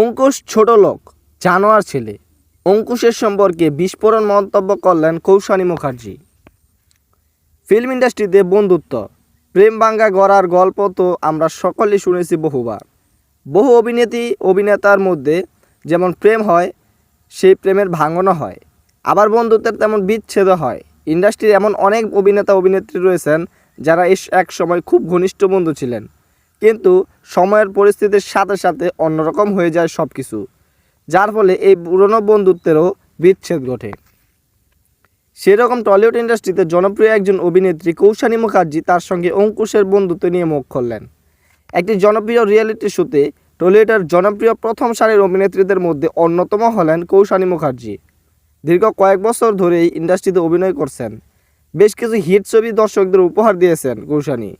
অঙ্কুশ ছোট লোক, জানোয়ার ছেলে। অঙ্কুশের সম্পর্কে বিস্ফোরণ মন্তব্য করলেন কৌশানী মুখার্জি। ফিল্ম ইন্ডাস্ট্রিতে বন্ধুত্ব, প্রেম ভাঙ্গা গড়ার গল্প তো আমরা সকলেই শুনেছি বহুবার। বহু অভিনেত্রী, অভিনেতার মধ্যে যেমন প্রেম হয়, সেই প্রেমের ভাঙনও হয়। আবার বন্ধুত্বের তেমন বিচ্ছেদও হয়। ইন্ডাস্ট্রির এমন অনেক অভিনেতা, অভিনেত্রী রয়েছেন যারা এক সময় খুব ঘনিষ্ঠ বন্ধু ছিলেন। কিন্তু সময়ের পরিস্থিতির সাথে সাথে অন্যরকম হয়ে যায় সব কিছু যার ফলে এই পুরনো বন্ধুত্বেরও বিচ্ছেদ ঘটে। সেরকম টলিউড ইন্ডাস্ট্রিতে জনপ্রিয় একজন অভিনেত্রী কৌশানী মুখার্জি তার সঙ্গে অঙ্কুশের বন্ধুত্ব নিয়ে মুখ খুললেন। একটি জনপ্রিয় রিয়েলিটি শোতে টলিউডের জনপ্রিয় প্রথম সারির অভিনেত্রীদের মধ্যে অন্যতম হলেন কৌশানী মুখার্জি। দীর্ঘ কয়েক বছর ধরেই ইন্ডাস্ট্রিতে অভিনয় করছেন। বেশ কিছু হিট ছবি দর্শকদের উপহার দিয়েছেন কৌশানী।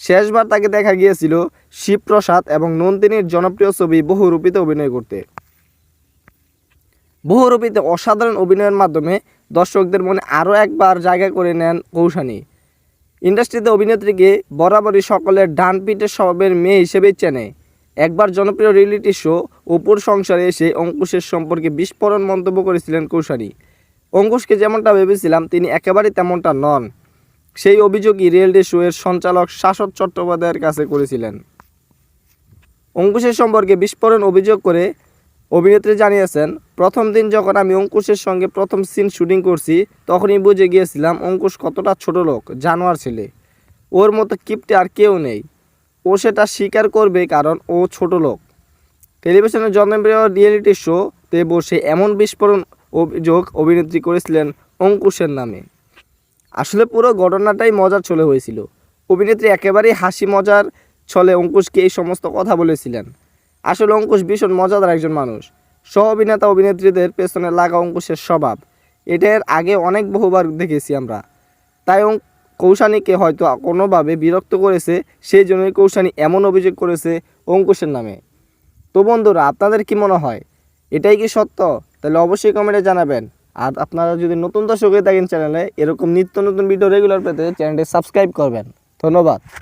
শেষবার তাকে দেখা গিয়েছিল শিবপ্রসাদ এবং নন্দিনীর জনপ্রিয় ছবি বহুরূপীতে অভিনয় করতে। বহুরূপীতে অসাধারণ অভিনয়ের মাধ্যমে দর্শকদের মনে আরও একবার জায়গা করে নেন কৌশানী। ইন্ডাস্ট্রিতে অভিনেত্রীকে বরাবরই সকলের ডান পিঠের স্বভাবের মেয়ে হিসেবেই চেনে। একবার জনপ্রিয় রিয়েলিটি শো অপুর সংসারে এসে অঙ্কুশের সম্পর্কে বিস্ফোরণ মন্তব্য করেছিলেন কৌশানী। অঙ্কুশকে যেমনটা ভেবেছিলাম, তিনি একেবারেই তেমনটা নন। সেই অভিযোগই রিয়েলিটি শোয়ের সঞ্চালক শাশ্বত চট্টোপাধ্যায়ের কাছে করেছিলেন। অঙ্কুশের সম্পর্কে বিস্ফোরণ অভিযোগ করে অভিনেত্রী জানিয়েছেন, প্রথম দিন যখন আমি অঙ্কুশের সঙ্গে প্রথম সিন শুটিং করছি, তখনই বুঝে গিয়েছিলাম অঙ্কুশ কতটা ছোট লোক, জানোয়ার ছেলে। ওর মতো কিপটে আর কেউ নেই। ও সেটা স্বীকার করবে কারণ ও ছোট লোক। টেলিভিশনের জনপ্রিয় রিয়েলিটি শোতে বসে এমন বিস্ফোরণ অভিযোগ অভিনেত্রী করেছিলেন অঙ্কুশের নামে। আসলে পুরো ঘটনাটাই মজার ছলে হয়েছিল। অভিনেত্রী একেবারেই হাসি মজার ছলে অঙ্কুশকে এই সমস্ত কথা বলেছিলেন। আসলে অঙ্কুশ ভীষণ মজাদার একজন মানুষ। সহ অভিনেতা অভিনেত্রীদের পেছনে লাগা অঙ্কুশের স্বভাব এটার আগে অনেক বহুবার দেখেছি আমরা। তাই কৌশানীকে হয়তো কোনোভাবে বিরক্ত করেছে, সেই জন্যই কৌশানী এমন অভিযোগ করেছে অঙ্কুশের নামে। তো বন্ধুরা, আপনাদের কি মনে হয়? এটাই কি সত্য? তাহলে অবশ্যই কমেন্টে জানাবেন। আর আপনারা যদি নতুন দর্শক হয়ে থাকেন চ্যানেলে এরকম নিত্য নতুন ভিডিও রেগুলার পেতে চ্যানেলটি সাবস্ক্রাইব করবেন। ধন্যবাদ।